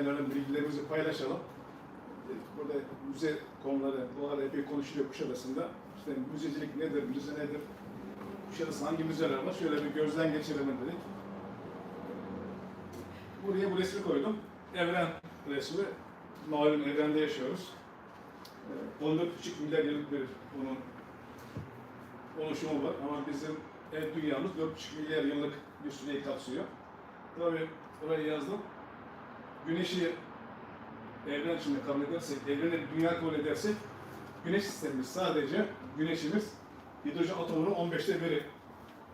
en önemli bilgilerimizi paylaşalım. Dedik Burada müze konuları, bu ara epey konuşuluyor Kuşadası'nda. İşte müzecilik nedir, müze nedir? Kuşadası hangi müzeler var? Şöyle bir gözden geçirelim dedik. Buraya bu resmi koydum. Evren resmi. Malum evrende yaşıyoruz. Ee, 14,5 milyar yıllık bir bunun oluşumu var ama bizim ev dünyamız 4,5 milyar yıllık bir süreyi kapsıyor. Tabii oraya yazdım. Güneşi evren içinde kabul edersek, evreni dünya kabul edersek, güneş sistemimiz sadece güneşimiz hidrojen atomunun 15'te biri.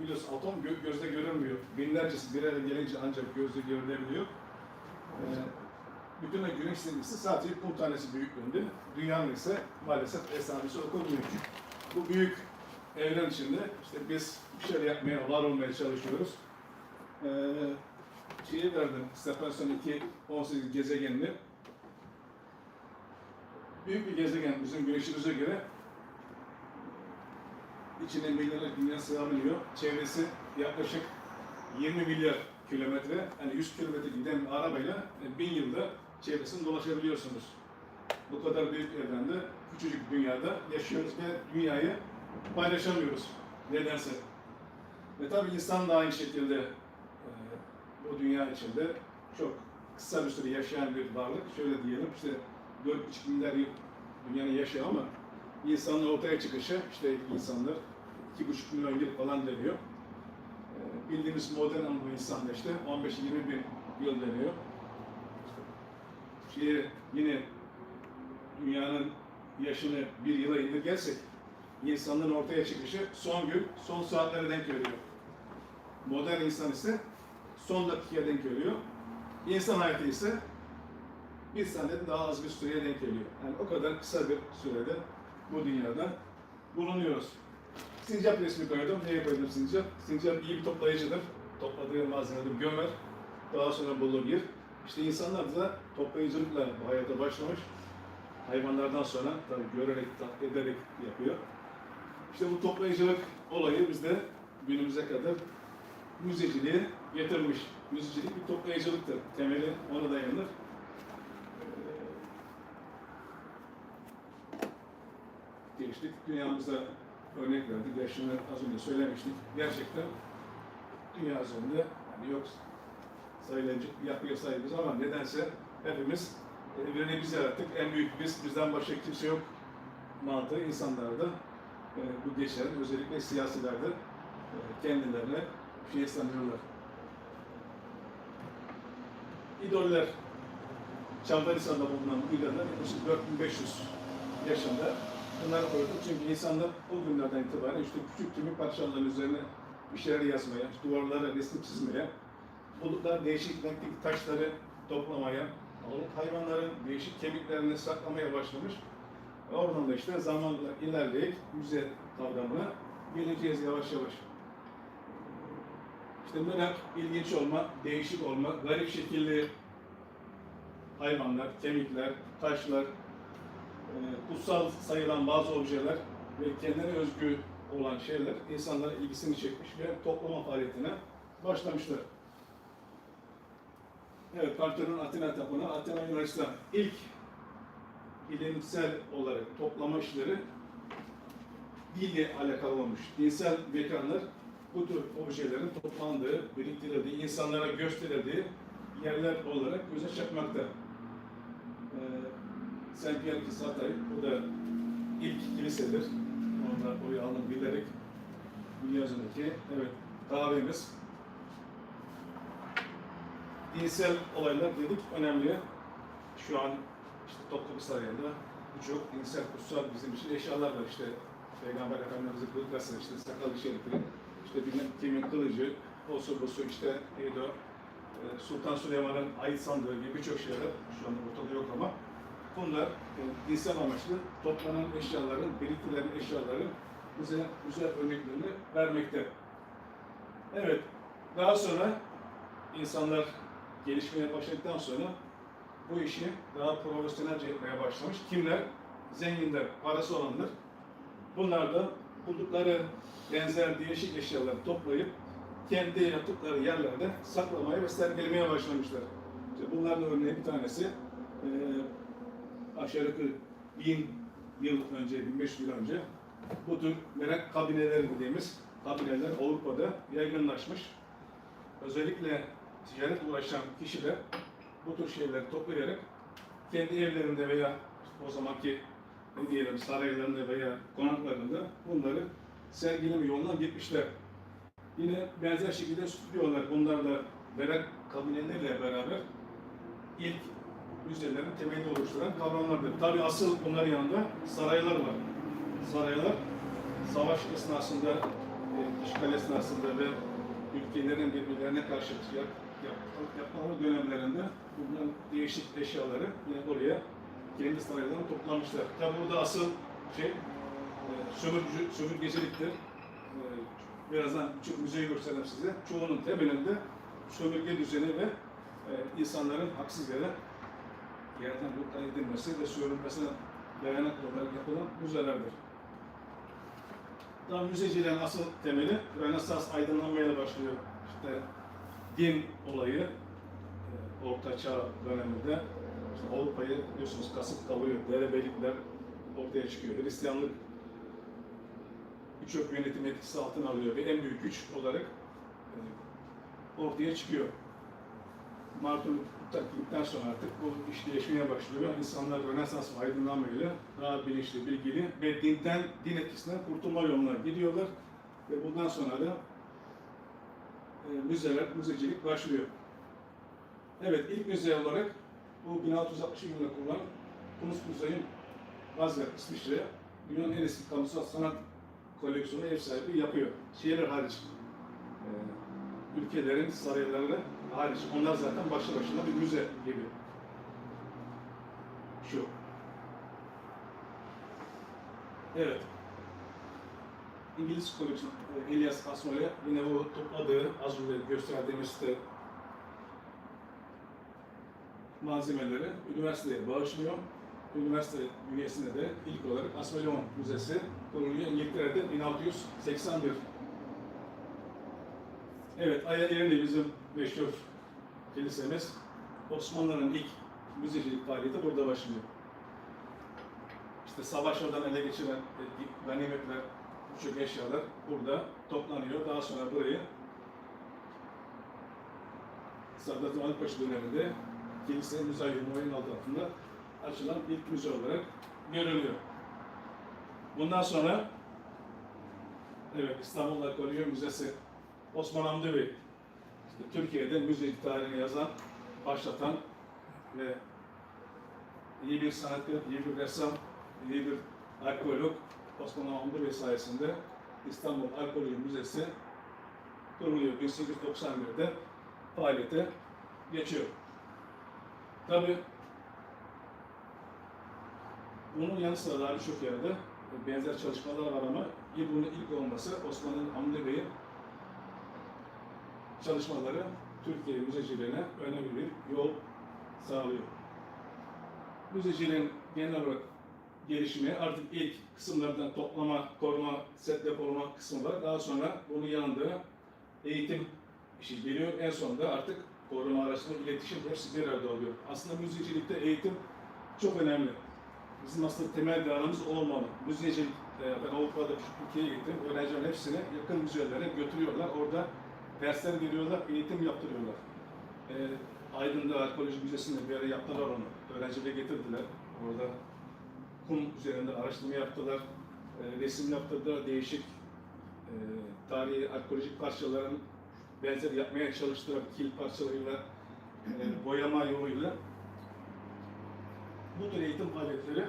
Biliyorsun atom gö- gözle görünmüyor. Binlercesi bir araya gelince ancak gözle görülebiliyor. Ee, bütün o güneş sistemimiz sadece kum tanesi büyüklüğünde. Dünyanın ise maalesef hesabısı o kadar büyük. Bu büyük evren içinde işte biz bir şeyler yapmaya, var olmaya çalışıyoruz. Ee, şeyi verdim, Separation 2, 18 gezegenini. Büyük bir gezegen bizim güneşimize göre içine milyarlar dünya sığabiliyor. Çevresi yaklaşık 20 milyar kilometre, yani 100 kilometre giden bir arabayla e, bin yılda çevresini dolaşabiliyorsunuz. Bu kadar büyük evrende, küçücük dünyada yaşıyoruz ve dünyayı paylaşamıyoruz nedense. Ve tabii insan da aynı şekilde e, bu dünya içinde çok kısa bir süre yaşayan bir varlık. Şöyle diyelim işte 4,5 milyar yıl dünyanın yaşıyor ama insanın ortaya çıkışı işte insanlar 2,5 milyon yıl falan deniyor. E, bildiğimiz modern anlamda insanlar işte 15-20 bin yıl deniyor. Şeye, yine dünyanın yaşını bir yıla indirgersek insanlığın ortaya çıkışı son gün, son saatlere denk geliyor. Modern insan ise son dakikaya denk geliyor. İnsan hayatı ise bir saniyeden daha az bir süreye denk geliyor. Yani o kadar kısa bir sürede bu dünyada bulunuyoruz. Sincap resmi koydum. Neye koydum sincap? Sincap iyi bir toplayıcıdır. Topladığı malzemeleri gömer. Daha sonra bulur yer. İşte insanlar da toplayıcılıkla bu hayata başlamış. Hayvanlardan sonra tabii görerek, taklit ederek yapıyor. İşte bu toplayıcılık olayı bizde günümüze kadar müzeciliğe getirmiş. Müzecilik bir toplayıcılıktır. Temeli ona dayanır. Ee, Geçtik. Dünyamıza örnek verdik. Yaşını az önce söylemiştik. Gerçekten dünya üzerinde yani yok sayılacak yapıya sahibiz ama nedense hepimiz evreni biz yarattık. En büyük biz, bizden başka kimse yok mantığı insanlarda e, bu geçer. Özellikle siyasilerde e, kendilerine sanıyorlar. İdoller, Çavdaristan'da bulunan idoller yaklaşık 4500 yaşında. Bunları koyduk çünkü insanlar o günlerden itibaren işte küçük kemik parçalarının üzerine bir şeyler yazmaya, duvarlara resim çizmeye, bulutlar değişik renkteki taşları toplamaya, hayvanların değişik kemiklerini saklamaya başlamış. Oradan da işte zamanla ilerleyip müze kavramına geleceğiz yavaş yavaş. İşte merak, ilginç olma, değişik olma, garip şekilli hayvanlar, kemikler, taşlar, e, kutsal sayılan bazı objeler ve kendine özgü olan şeyler insanların ilgisini çekmiş ve toplama faaliyetine başlamışlar. Evet, Parthenon Atina Tapınağı, Atina Yunanistan ilk bilimsel olarak toplama işleri dille alakalı olmuş. Dinsel mekanlar bu tür objelerin toplandığı, biriktirildiği, insanlara gösterildiği yerler olarak göze çarpmakta. Ee, Saint Pierre Kisatay, bu da ilk kilisedir. Orada oraya alın bilerek dünya üzerindeki, evet, kahvemiz. Dinsel olaylar dedik önemli. Şu an işte Topkapı Sarayı'nda birçok dinsel kutsal bizim için eşyalar var. İşte Peygamber Efendimiz'in kılıkası, işte sakalı şerifi, işte kimin kılıcı, olsa işte neydi o, e, Sultan Süleyman'ın ait sandığı gibi birçok şeyler şu anda ortada yok ama bunlar e, dinsel amaçlı toplanan eşyaların, biriktirilen eşyaların bize güzel örneklerini vermekte. Evet, daha sonra insanlar gelişmeye başladıktan sonra bu işi daha profesyonelce yapmaya başlamış. Kimler? Zenginler, parası olanlar. Bunlar da buldukları benzer değişik eşyaları toplayıp kendi yaptıkları yerlerde saklamaya ve sergilemeye başlamışlar. İşte bunların örneği bir tanesi e, aşağı yukarı bin yıl önce, 1500 yıl önce bu tür merak kabineleri dediğimiz kabineler Avrupa'da yaygınlaşmış. Özellikle ticaretle uğraşan kişiler bu tür şeyleri toplayarak kendi evlerinde veya o zamanki ne diyelim saraylarında veya konaklarında bunları sergileme yoluna gitmişler. Yine benzer şekilde stüdyolar bunlarla merak kabineleriyle beraber ilk müzelerin temelini oluşturan kavramlardır. Tabi asıl bunların yanında saraylar var. Saraylar savaş esnasında, e, işgal esnasında ve ülkelerin birbirlerine karşı yap, yap, yapmaları dönemlerinde bulunan değişik eşyaları yine oraya kendi saraylarına toplamışlar. Tabi burada asıl şey e, sömürgeci, sömürgeciliktir. E, birazdan çok müzeyi göstereyim size. Çoğunun temelinde sömürge düzeni ve e, insanların haksız yere yerden yurttan edilmesi ve sürülmesine dayanak olarak yapılan müzelerdir. Daha müzeciliğin asıl temeli Rönesans aydınlanmayla başlıyor. İşte din olayı e, Orta Çağ döneminde işte Avrupa'yı biliyorsunuz kasıp kavuruyor, derebeylikler ortaya çıkıyor. Hristiyanlık birçok yönetim etkisi altına alıyor ve en büyük güç olarak e, ortaya çıkıyor. Martin Luther King'den sonra artık bu iş değişmeye başlıyor. İnsanlar Rönesans ve aydınlanmayla daha bilinçli, bilgili ve dinden, din etkisinden kurtulma yoluna gidiyorlar. Ve bundan sonra da e, müzeler, müzecilik başlıyor. Evet, ilk müze olarak bu 1660 yılında kurulan Kunstmuseum Basel, İsviçre, dünyanın en eski kamusal sanat koleksiyonu ev sahibi yapıyor. Şehirler hariç. E, ülkelerin sarayları hariç. Onlar zaten başlı başına bir müze gibi. Şu. Evet. İngiliz koleksiyon e, Elias Asmole yine bu topladığı az önce gösterdiğimiz işte malzemeleri üniversiteye bağışlıyor. Üniversite bünyesinde de ilk olarak Asmoleon Müzesi kuruluyor. İngiltere'de 1681 Evet, Aya Erenli bizim meşhur kilisemiz. Osmanlı'nın ilk müzecilik faaliyeti burada başlıyor. İşte savaşlardan ele geçiren ganimetler, birçok eşyalar burada toplanıyor. Daha sonra burayı Sadat Mahmutpaşa döneminde kilise müze yurmuğunun adı altında açılan ilk müze olarak görülüyor. Bundan sonra evet İstanbul Arkeoloji Müzesi Osman Hamdi Bey, işte Türkiye'de müzik tarihini yazan, başlatan ve iyi bir sanatçı, iyi bir ressam, iyi bir arkeolog Osman Hamdi Bey sayesinde İstanbul Arkeoloji Müzesi kuruluyor. 1891'de faaliyete geçiyor. Tabi bunun yanı sıra daha birçok yerde benzer çalışmalar var ama bunun ilk olması Osman Hamdi Bey'in çalışmaları Türkiye müzeciliğine önemli bir yol sağlıyor. Müzeciliğin genel olarak gelişimi artık ilk kısımlardan toplama, koruma, set depolama kısmı var. Daha sonra bunun yanında eğitim işi geliyor. En sonunda artık koruma, araştırma, iletişim hepsi bir arada oluyor. Aslında müzecilikte eğitim çok önemli. Bizim aslında temel değerimiz olmalı. Müzecilik, e, ben Avrupa'da ülkeye gittim. Öğrencilerin hepsini yakın müzelere götürüyorlar. Orada dersler veriyorlar, eğitim yaptırıyorlar. E, Aydın'da Arkeoloji Müzesi'nde bir ara yaptılar onu. Öğrencileri getirdiler. Orada kum üzerinde araştırma yaptılar, e, resim yaptırdılar, değişik e, tarihi arkeolojik parçaların benzer yapmaya çalıştılar kil parçalarıyla, e, boyama yoluyla. Bu tür eğitim faaliyetleri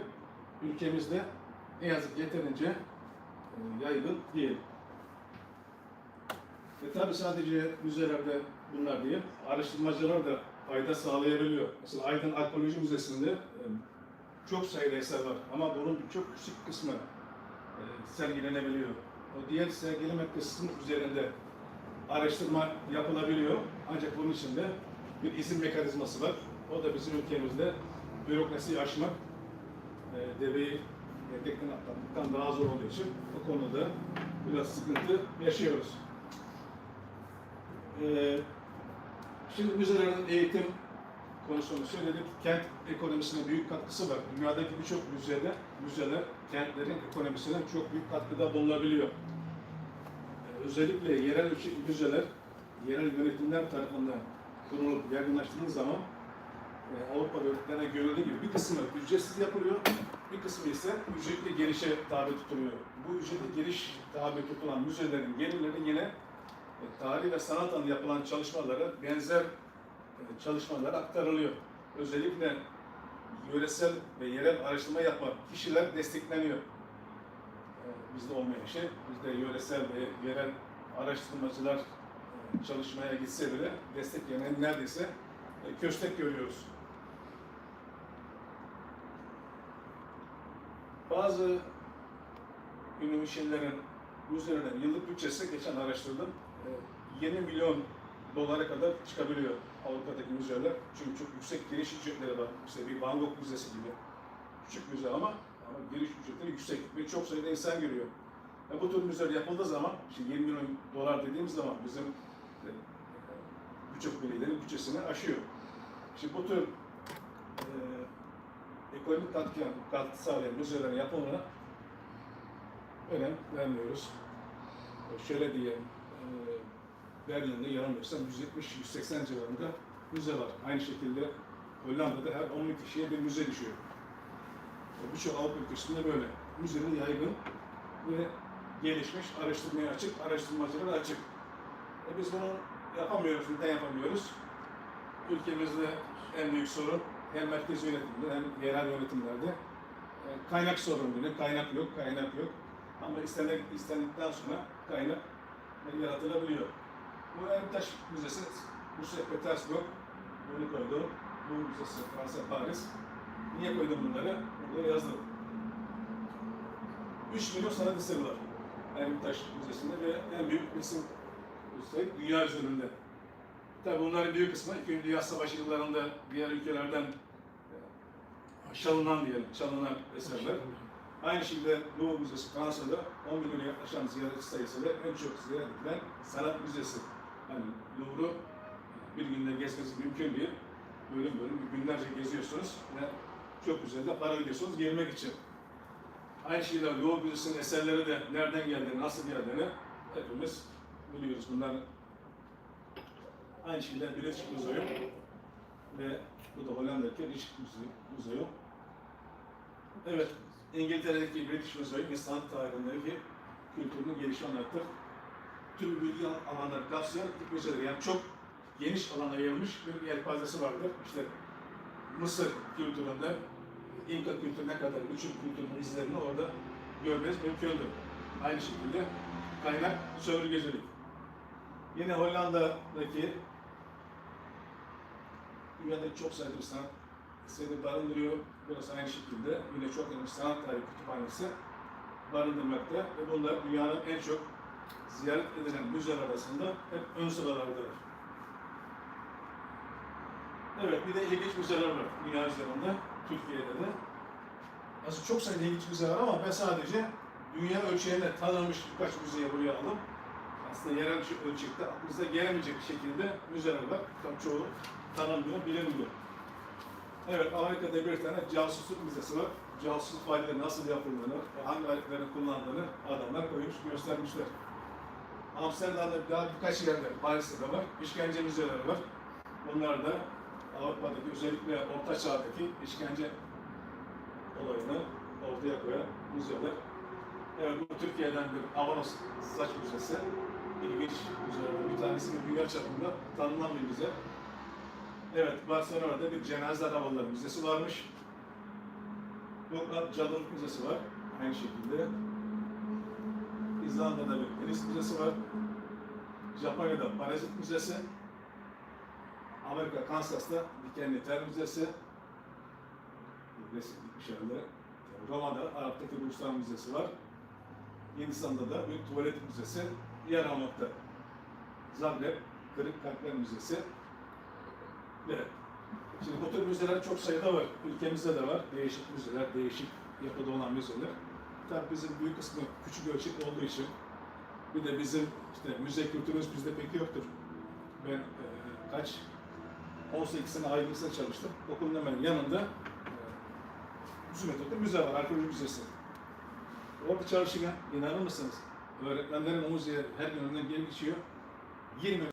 ülkemizde ne yazık yeterince e, yaygın değil. E tabi sadece müzelerde bunlar değil, araştırmacılar da fayda sağlayabiliyor. Mesela Aydın Arkeoloji Müzesi'nde e, çok sayıda eser var ama bunun çok küçük kısmı e, sergilenebiliyor. O diğer sergileme kısmı üzerinde araştırma yapılabiliyor. Ancak bunun için de bir izin mekanizması var. O da bizim ülkemizde bürokrasiyi aşmak, e, deveyi tekten atlatmaktan daha zor olduğu için o konuda biraz sıkıntı yaşıyoruz. E, şimdi müzelerin eğitim konusunu söyledik. Kent ekonomisine büyük katkısı var. Dünyadaki birçok müzede, müzeler kentlerin ekonomisine çok büyük katkıda bulunabiliyor. Özellikle yerel müzeler, yerel yönetimler tarafından kurulup yaygınlaştığınız zaman e, Avrupa devletlerine görüldüğü gibi bir kısmı ücretsiz yapılıyor, bir kısmı ise ücretli girişe tabi tutuluyor. Bu ücretli giriş tabi tutulan müzelerin gelirleri yine e, tarih ve sanat alanında yapılan çalışmalara benzer e, çalışmalara aktarılıyor. Özellikle yöresel ve yerel araştırma yapan kişiler destekleniyor. E, Bizde olmayan şey, bizde yöresel ve yerel araştırmacılar e, çalışmaya gitse bile destek yerine neredeyse e, köstek görüyoruz. Bazı ünlü şeylerin müzelerin yıllık bütçesi geçen araştırdım. e, 20 milyon dolara kadar çıkabiliyor Avrupa'daki müzeler. Çünkü çok yüksek giriş ücretleri var. İşte bir Van Gogh Müzesi gibi. Küçük müze ama, ama giriş ücretleri yüksek ve çok sayıda insan giriyor. E, bu tür müzeler yapıldığı zaman, işte 20 milyon dolar dediğimiz zaman bizim e, birçok belediyelerin bütçesini aşıyor. Şimdi bu tür e, ekonomik katkı, katkı sağlayan müzelerin yapımına önem vermiyoruz. E, Şöyle diyelim, e, Berlin'de yanılmıyorsam 170-180 civarında müze var. Aynı şekilde Hollanda'da her 10 bin kişiye bir müze düşüyor. Birçok Avrupa ülkesinde böyle. Müzenin yaygın ve gelişmiş, araştırmaya açık, araştırmacılara açık. E biz bunu yapamıyoruz. Neden yapamıyoruz? Ülkemizde en büyük sorun hem merkez yönetimde hem yerel yönetimlerde e, kaynak sorunu. Ne kaynak yok, kaynak yok. Ama istenen, istendikten sonra kaynak yaratılabiliyor. Bu Ertaş Müzesi, Rusya Petersburg, bunu koydum. Bu Müzesi Fransa Paris. Niye koydum bunları? Burada yazdım. 3 milyon sanat eseri var Ertaş Müzesi'nde ve en büyük resim üstelik dünya üzerinde. Tabi bunların büyük kısmı İkinci Dünya Savaşı yıllarında diğer ülkelerden e, çalınan diyelim, çalınan eserler. Aynı şekilde Louvre Müzesi Fransa'da 10 milyona yaklaşan ziyaretçi sayısıyla en çok ziyaret edilen sanat müzesi. Yani Louvre'u bir günde gezmesi mümkün değil. Bölüm bölüm günlerce geziyorsunuz ve çok güzel de para ödüyorsunuz girmek için. Aynı şekilde Louvre Müzesi'nin eserleri de nereden geldiğini, nasıl geldiğini hepimiz biliyoruz. Bunlar aynı şekilde British Museum ve bu da Hollanda'daki British Museum. Evet, İngiltere'deki British Museum insan tarihindeki kültürünün gelişi anlatır. Tüm bilgi alanları kapsayan ilk müzedir. Yani çok geniş alana yayılmış bir yelpazesi vardır. İşte Mısır kültüründe İnka kültürüne kadar bütün kültürün izlerini orada görmeniz mümkündür. Aynı şekilde kaynak sömürgecilik. Yine Hollanda'daki dünyadaki çok sayıda bir sanat eseri barındırıyor. Burası aynı şekilde yine çok önemli sanat tarihi kütüphanesi barındırmakta ve bunlar dünyanın en çok ziyaret edilen müzeler arasında hep ön sıralardadır. Evet, bir de ilginç müzeler var dünya üzerinde, Türkiye'de de. Aslında çok sayıda ilginç müze var ama ben sadece dünya ölçeğinde tanınmış birkaç müzeyi buraya aldım. Aslında yerel ölçekte aklınıza gelemeyecek şekilde müzeler var. Tabii çoğu tanınmıyor, bilinmiyor. Evet, Amerika'da bir tane casusluk müzesi var. Casusluk faaliyetleri nasıl yapıldığını, hangi aletlerin kullandığını adamlar koymuş, göstermişler. Amsterdam'da daha birkaç yerde, Paris'te de var. İşkence müzeleri var. Bunlar da Avrupa'daki özellikle Orta Çağ'daki işkence olayını ortaya koyan müzeler. Evet, bu Türkiye'den bir Avanos Saç Müzesi. İlginç müzelerden bir tanesi bir dünya çapında tanınan bir müze. Evet, Barcelona'da bir cenaze havaları müzesi varmış. Lokal Cadılık Müzesi var. Aynı şekilde. İzlanda'da bir tenis müzesi var. Japonya'da Parazit Müzesi. Amerika, Kansas'ta Dikenli Ter Müzesi. Resim dışarıda. Roma'da Arap'taki Ruslan Müzesi var. Hindistan'da da bir tuvalet müzesi yer almakta. Zagreb Kırık Kalpler Müzesi. Evet. Şimdi bu tür müzeler çok sayıda var. Ülkemizde de var. Değişik müzeler, değişik yapıda olan müzeler. Tabii bizim büyük kısmı küçük ölçek olduğu için bir de bizim işte müze kültürümüz bizde pek yoktur. Ben e, kaç 18 sene ayrılıkta çalıştım. Okulun hemen yanında e, Müzümetok'ta müze var, arkeoloji müzesi. Orada çalışırken inanır mısınız? Öğretmenlerin o müzeye her gün önünden gelip geçiyor. 20